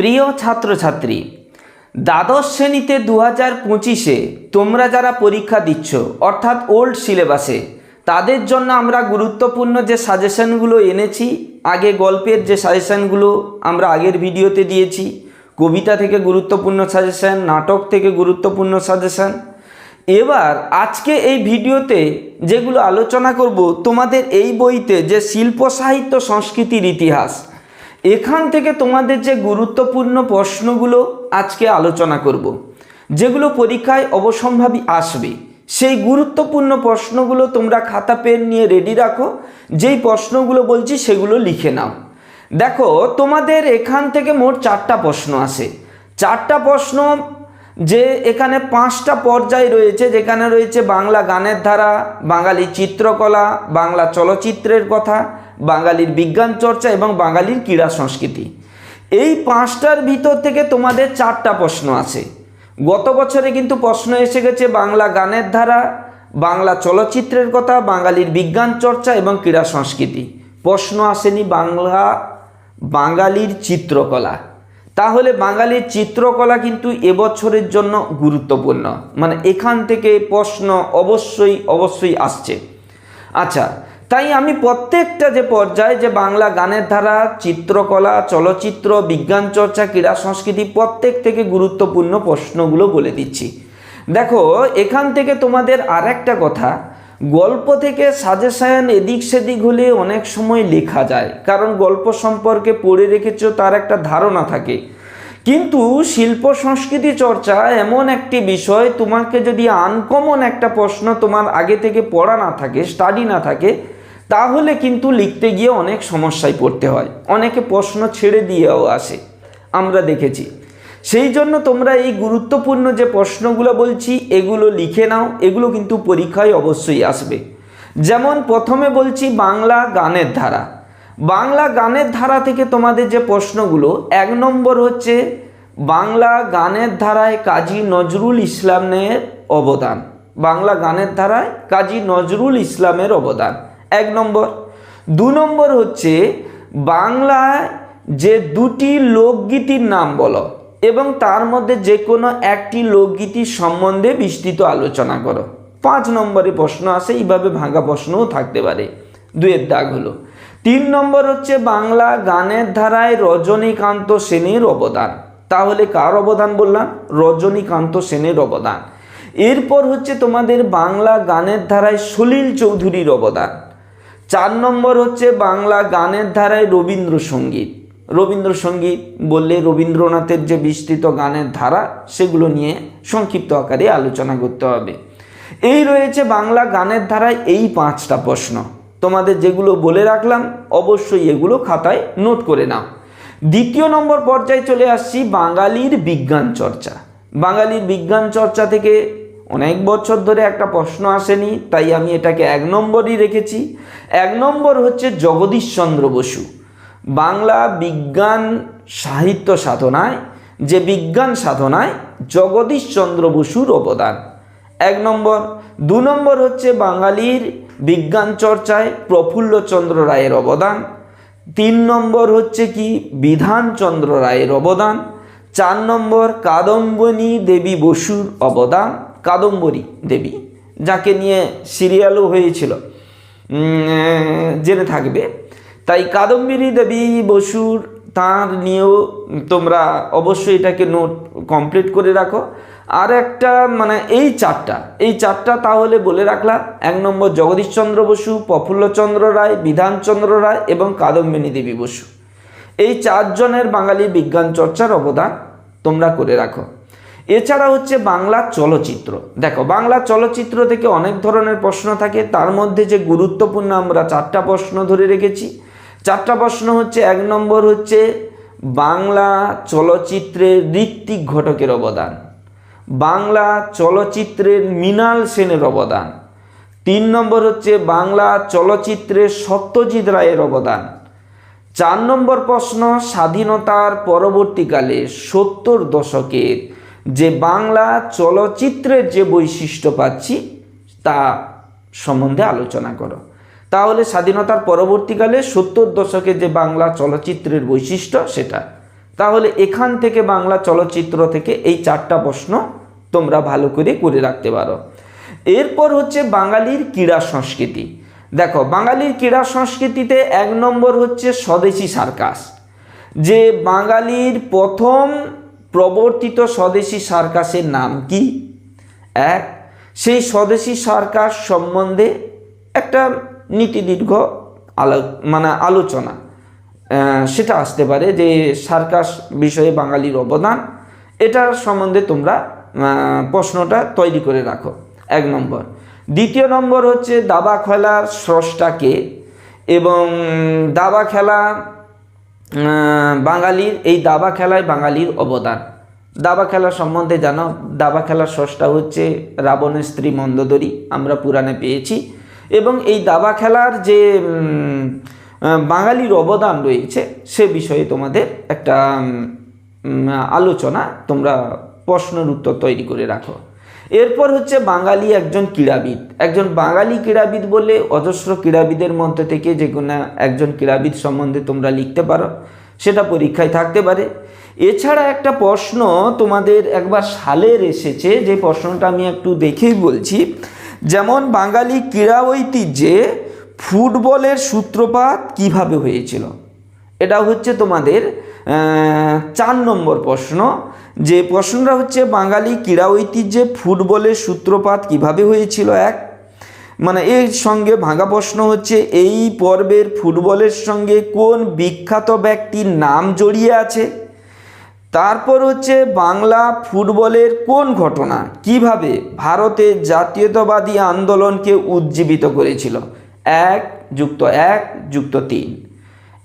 প্রিয় ছাত্রছাত্রী, দ্বাদশ শ্রেণীতে দু হাজার পঁচিশে তোমরা যারা পরীক্ষা দিচ্ছ, অর্থাৎ ওল্ড সিলেবাসে, তাদের জন্য আমরা গুরুত্বপূর্ণ যে সাজেশনগুলো এনেছি, আগে গল্পের যে সাজেশনগুলো আমরা আগের ভিডিওতে দিয়েছি, কবিতা থেকে গুরুত্বপূর্ণ সাজেশন, নাটক থেকে গুরুত্বপূর্ণ সাজেশন। এবার আজকে এই ভিডিওতে যেগুলো আলোচনা করব, তোমাদের এই বইতে যে শিল্প সাহিত্য সংস্কৃতির ইতিহাস এখান থেকে তোমাদের যে গুরুত্বপূর্ণ প্রশ্নগুলো আজকে আলোচনা করব, যেগুলো পরীক্ষায় অবসম্ভাবী আসবে, সেই গুরুত্বপূর্ণ প্রশ্নগুলো তোমরা খাতা, পেন নিয়ে রেডি রাখো, যেই প্রশ্নগুলো বলছি সেগুলো লিখে নাও। দেখো, তোমাদের এখান থেকে মোট চারটা প্রশ্ন আসে। চারটা প্রশ্ন যে এখানে পাঁচটা পর্যায় রয়েছে, যেখানে রয়েছে বাংলা গানের ধারা, বাঙালি চিত্রকলা, বাংলা চলচ্চিত্রের কথা, বাঙালির বিজ্ঞান চর্চা এবং বাঙালির ক্রীড়া সংস্কৃতি। এই পাঁচটার ভিতর থেকে তোমাদের চারটা প্রশ্ন আছে। গত বছরে কিন্তু প্রশ্ন এসে গেছে বাংলা গানের ধারা, বাংলা চলচ্চিত্রের কথা, বাঙালির বিজ্ঞান চর্চা এবং ক্রীড়া সংস্কৃতি। প্রশ্ন আসেনি বাংলা, বাঙালির চিত্রকলা। তাহলে বাঙালির চিত্রকলা কিন্তু এবছরের জন্য গুরুত্বপূর্ণ। মানে এখান থেকে প্রশ্ন অবশ্যই অবশ্যই আসছে। আচ্ছা তাই আমি প্রত্যেকটা যে পর্যায়ে যে বাংলা গানের ধারা, চিত্রকলা, চলচ্চিত্র, বিজ্ঞান চর্চা, ক্রীড়া সংস্কৃতি, প্রত্যেক থেকে গুরুত্বপূর্ণ প্রশ্নগুলো বলে দিচ্ছি। দেখো, এখান থেকে তোমাদের আর একটা কথা গল্প থেকে সাজেশন এদিক সেদিক হলে অনেক সময় লেখা যায়। কারণ গল্প সম্পর্কে পড়ে রেখেছ তার একটা ধারণা থাকে। কিন্তু শিল্প সংস্কৃতি চর্চা এমন একটি বিষয়, তোমাকে যদি আনকমন একটা প্রশ্ন তোমার আগে থেকে পড়া না থাকে স্টাডি না থাকে, তাহলে কিন্তু লিখতে গিয়ে অনেক সমস্যায় পড়তে হয়। অনেকে প্রশ্ন ছেড়ে দিয়েও আসে। আমরা দেখেছি। সেই জন্য তোমরা এই গুরুত্বপূর্ণ যে প্রশ্নগুলো বলছি, এগুলো লিখে নাও, এগুলো কিন্তু পরীক্ষায় অবশ্যই আসবে। যেমন প্রথমে বলছি বাংলা গানের ধারা। বাংলা গানের ধারা থেকে তোমাদের যে প্রশ্নগুলো, এক নম্বর হচ্ছে বাংলা গানের ধারায় কাজী নজরুল ইসলামের অবদান। বাংলা গানের ধারায় কাজী নজরুল ইসলামের অবদান। এক নম্বর। দু নম্বর হচ্ছে বাংলায় যে দুটি লোকগীতির নাম বলো এবং তার মধ্যে যে কোনো একটি লোকগীতির সম্বন্ধে বিস্তৃত আলোচনা করো। পাঁচ নম্বরে প্রশ্ন আসে, এইভাবে ভাঙা প্রশ্নও থাকতে পারে। দুয়ের দাগ হলো, তিন নম্বর হচ্ছে বাংলা গানের ধারায় রজনীকান্ত সেনের অবদান। তাহলে কার অবদান বললাম? রজনীকান্ত সেনের অবদান। এরপর হচ্ছে তোমাদের বাংলা গানের ধারায় সলিল চৌধুরীর অবদান। চার নম্বর হচ্ছে বাংলা গানের ধারায় রবীন্দ্রসঙ্গীত। রবীন্দ্রসঙ্গীত বললে রবীন্দ্রনাথের যে বিস্তৃত গানের ধারা, সেগুলো নিয়ে সংক্ষিপ্ত আকারে আলোচনা করতে হবে। এই রয়েছে বাংলা গানের ধারায় এই পাঁচটা প্রশ্ন। তোমাদের যেগুলো বলে রাখলাম, অবশ্যই এগুলো খাতায় নোট করে নাও। দ্বিতীয় নম্বর পর্যায়ে চলে আসছি বাঙালির বিজ্ঞান চর্চা। বাঙালির বিজ্ঞান চর্চা থেকে অনেক বছর ধরে একটা প্রশ্ন আসেনি, তাই আমি এটাকে এক নম্বরই রেখেছি। এক নম্বর হচ্ছে জগদীশচন্দ্র বসু। বাংলা বিজ্ঞান সাহিত্য সাধনায়, যে বিজ্ঞান সাধনায় জগদীশচন্দ্র বসুর অবদান। এক নম্বর। দু নম্বর হচ্ছে বাঙালির বিজ্ঞান চর্চায় প্রফুল্লচন্দ্র রায়ের অবদান। তিন নম্বর হচ্ছে কি? বিধানচন্দ্র রায়ের অবদান। চার নম্বর কাদম্বনী দেবী বসুর অবদান। কাদম্বরী দেবী, যাকে নিয়ে সিরিয়ালও হয়েছিল। জেনে থাকবে। তাই কাদম্বিনী দেবী বসুর তার নিয়েও তোমরা অবশ্যই এটাকে নোট কমপ্লিট করে রাখো। আর একটা মানে এই চারটা এই চারটা তাহলে বলে রাখলাম। এক নম্বর জগদীশচন্দ্র বসু, প্রফুল্লচন্দ্র রায়, বিধানচন্দ্র রায় এবং কাদম্বিনী দেবী বসু। এই চারজনের বাঙালি বিজ্ঞান চর্চার অবদান তোমরা করে রাখো। এছাড়া হচ্ছে বাংলা চলচ্চিত্র। দেখো, বাংলা চলচ্চিত্র থেকে অনেক ধরনের প্রশ্ন থাকে। তার মধ্যে যে গুরুত্বপূর্ণ আমরা চারটা প্রশ্ন ধরে রেখেছি। চারটা প্রশ্ন হচ্ছে, এক নম্বর হচ্ছে, বাংলা চলচ্চিত্রের ঋত্বিক ঘটকের অবদান। বাংলা চলচ্চিত্রের মৃণাল সেনের অবদান। তিন নম্বর হচ্ছে, বাংলা চলচ্চিত্রের সত্যজিৎ রায়ের অবদান। চার নম্বর প্রশ্ন, স্বাধীনতার পরবর্তীকালে সত্তর দশকের যে বাংলা চলচ্চিত্রের যে বৈশিষ্ট্য পাচ্ছি, তা সম্বন্ধে আলোচনা করো। তাহলে স্বাধীনতার পরবর্তীকালে সত্তর দশকে যে বাংলা চলচ্চিত্রের বৈশিষ্ট্য সেটা। তাহলে এখান থেকে বাংলা চলচ্চিত্র থেকে এই চারটা প্রশ্ন তোমরা ভালো করে করে রাখতে পারো। এরপর হচ্ছে বাঙালির ক্রীড়া সংস্কৃতি। দেখো, বাঙালির ক্রীড়া সংস্কৃতিতে এক নম্বর হচ্ছে স্বদেশি সার্কাস। যে বাঙালির প্রথম প্রবর্তিত স্বদেশি সার্কাসের নাম কি? এক, সেই স্বদেশি সার্কাস সম্বন্ধে একটা নীতিদীর্ঘ আলো মানে আলোচনা। সেটা আসতে পারে যে সার্কাস বিষয়ে বাঙালির অবদান, এটার সম্বন্ধে তোমরা প্রশ্নটা তৈরি করে রাখো। এক নম্বর। দ্বিতীয় নম্বর হচ্ছে দাবা খেলার স্রষ্টাকে এবং দাবা খেলা বাঙালির, এই দাবা খেলায় বাঙালির অবদান। দাবা খেলা সম্বন্ধে জানো, দাবা খেলার স্রষ্টা হচ্ছে রাবণের স্ত্রী মন্দোদরী, আমরা পুরাণে পেয়েছি। এবং এই দাবা খেলার যে বাঙালির অবদান রয়েছে, সে বিষয়ে তোমাদের একটা আলোচনা তোমরা প্রশ্নের উত্তর তৈরি করে রাখো। এরপর হচ্ছে বাঙালি একজন ক্রীড়াবিদ। একজন বাঙালি ক্রীড়াবিদ বলে অজস্র ক্রীড়াবিদের মধ্যে থেকে যে কোনো একজন ক্রীড়াবিদ সম্বন্ধে তোমরা লিখতে পারো, সেটা পরীক্ষায় থাকতে পারে। এছাড়া একটা প্রশ্ন তোমাদের একবার সালের এসেছে, যে প্রশ্নটা আমি একটু দেখেই বলছি। যেমন বাঙালি ক্রীড়া ঐতিহ্যে ফুটবলের সূত্রপাত কীভাবে হয়েছিল? এটা হচ্ছে তোমাদের চার নম্বর প্রশ্ন। যে প্রশ্নটা হচ্ছে বাঙালি ক্রীড়া ঐতিহ্যে ফুটবলের সূত্রপাত কীভাবে হয়েছিল? এক মানে এর সঙ্গে ভাঙা প্রশ্ন হচ্ছে, এই পর্বের ফুটবলের সঙ্গে কোন বিখ্যাত ব্যক্তির নাম জড়িয়ে আছে? তারপর হচ্ছে বাংলা ফুটবলের কোন ঘটনা? কীভাবে ভারতের জাতীয়তাবাদী আন্দোলনকে উজ্জীবিত করেছিল? এক, যুক্ত এক, যুক্ত তিন।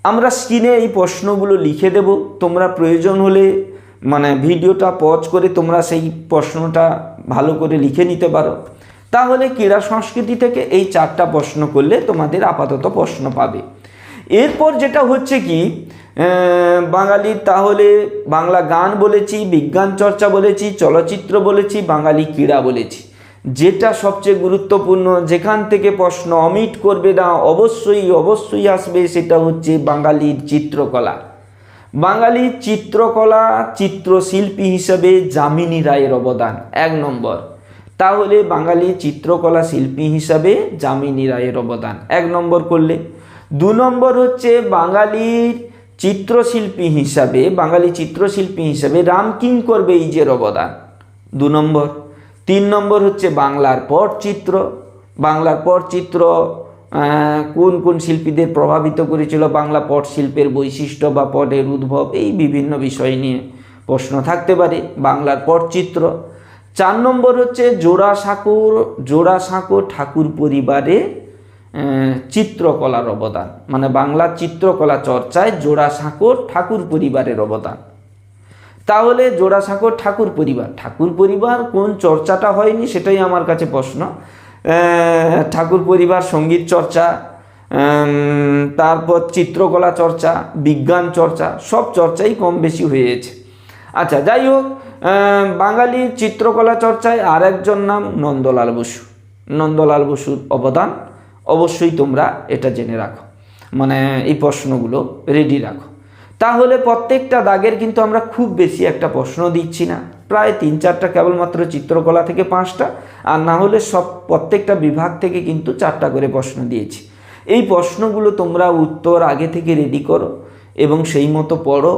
আমরা স্ক্রিনে এই প্রশ্নগুলো লিখে দেব। তোমরা প্রয়োজন হলে মানে ভিডিওটা পজ করে তোমরা সেই প্রশ্নটা ভালো করে লিখে নিতে পারো। তাহলে ক্রীড়া সংস্কৃতি থেকে এই চারটা প্রশ্ন করলে তোমাদের আপাতত প্রশ্ন পাবে। এরপর যেটা হচ্ছে কি বাঙালির তাহলে বাংলা গান বলেছি, বিজ্ঞান চর্চা বলেছি, চলচ্চিত্র বলেছি, বাঙালি ক্রীড়া বলেছি। যেটা সবচেয়ে গুরুত্বপূর্ণ, যেখান থেকে প্রশ্ন অমিট করবে না, অবশ্যই অবশ্যই আসবে সেটা হচ্ছে বাঙালির চিত্রকলা। বাঙালির চিত্রকলা চিত্রশিল্পী হিসেবে যামিনী রায়ের অবদান, এক নম্বর। তাহলে বাঙালি চিত্রকলা শিল্পী হিসাবে যামিনী রায়ের অবদান, এক নম্বর করলে। দু নম্বর হচ্ছে বাঙালির চিত্রশিল্পী হিসাবে, বাঙালি চিত্রশিল্পী হিসাবে রামকিঙ্কর বেইজের অবদান। দু নম্বর। তিন নম্বর হচ্ছে বাংলার পটচিত্র বাংলার পটচিত্র কোন কোন শিল্পীদের প্রভাবিত করেছিল? বাংলা পট শিল্পের বৈশিষ্ট্য বা পটের উদ্ভব, এই বিভিন্ন বিষয় নিয়ে প্রশ্ন থাকতে পারে। বাংলার পটচিত্র চার নম্বর হচ্ছে জোড়াসাঁকোর, জোড়াসাঁকো ঠাকুর পরিবারে চিত্রকলার অবদান। মানে বাংলার চিত্রকলা চর্চায় জোড়া জোড়াসাঁকোর ঠাকুর পরিবারের অবদান। তাহলে জোড়াসাঁকোর ঠাকুর পরিবার ঠাকুর পরিবার কোন চর্চাটা হয়নি সেটাই আমার কাছে প্রশ্ন। ঠাকুর পরিবার সংগীত চর্চা তারপর চিত্রকলা চর্চা, বিজ্ঞান চর্চা, সব চর্চাই কম বেশি হয়েছে। আচ্ছা যাই হোক বাঙালির চিত্রকলা চর্চায় আর একজন নাম নন্দলাল বসু। নন্দলাল বসুর অবদান অবশ্যই তোমরা এটা জেনে রাখো। মানে এই প্রশ্নগুলো রেডি রাখো। তাহলে প্রত্যেকটা দাগের কিন্তু আমরা খুব বেশি একটা প্রশ্ন দিচ্ছি না। প্রায় তিন চারটা কেবলমাত্র চিত্রকলা থেকে পাঁচটা, আর না হলে সব প্রত্যেকটা বিভাগ থেকে কিন্তু চারটা করে প্রশ্ন দিয়েছি। এই প্রশ্নগুলো তোমরা উত্তর আগে থেকে রেডি করো এবং সেই মতো পড়ো।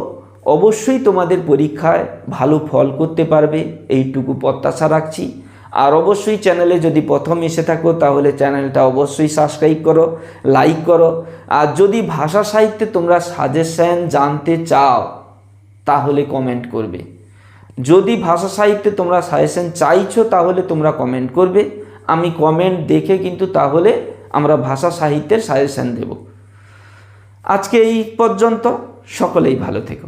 অবশ্যই তোমাদের পরীক্ষায় ভালো ফল করতে পারবে, এইটুকু প্রত্যাশা রাখছি। আর অবশ্যই চ্যানেলে যদি প্রথম এসে থাকো, তাহলে চ্যানেলটা অবশ্যই সাবস্ক্রাইব করো লাইক করো। আর যদি ভাষা সাহিত্যে তোমরা সাজেশন জানতে চাও, তাহলে কমেন্ট করবে। যদি ভাষা সাহিত্যে তোমরা সাজেশন চাইছো, তাহলে তোমরা কমেন্ট করবে। আমি কমেন্ট দেখে কিন্তু তাহলে আমরা ভাষা সাহিত্যের সাজেশন দেব। আজকে এই পর্যন্ত, সকলেই ভালো থেকো।